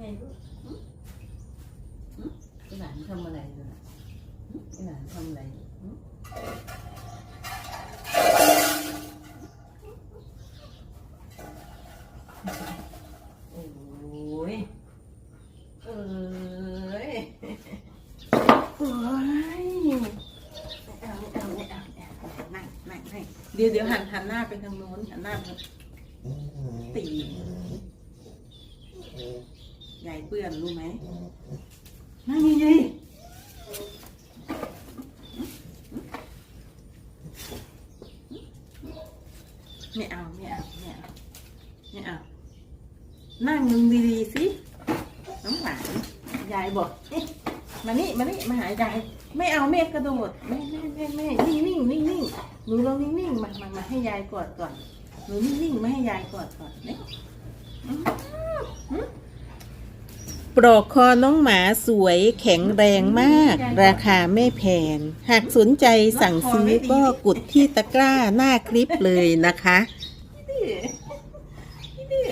nghe ừ? Ừ? cái này không ở đây rồi nè cái này không ở đây ôi ơi เดี๋ยวเดี๋ยวหันหันหน้าไปทางโน้นหันหน้าไปตี ยายเปื้อนรู้ไหมนั่นไงไม่เอาไม่เอาไม่เอาไม่เอา นั่งมึงดีๆสิน้องหวานยายบอกเอ๊ะมานี่มานี่มาหายายไม่เอาเมฆกระโดดไม่ไม่ไม่ไม่นิ่งนิ่งนิ่งนิ่งหนูลองนิ่งนิ่งมามามาให้ยายกอดก่อนหนูนิ่งนิ่งมาให้ยายกอดก่อนเนี่ย ปลอกคอน้องหมาสวยแข็งแรงมาก ราคาไม่แพงหากสนใจสั่งซื้อก็กดที่ตะกร้าหน้าคลิปเลยนะคะนี่ดินี่ดิ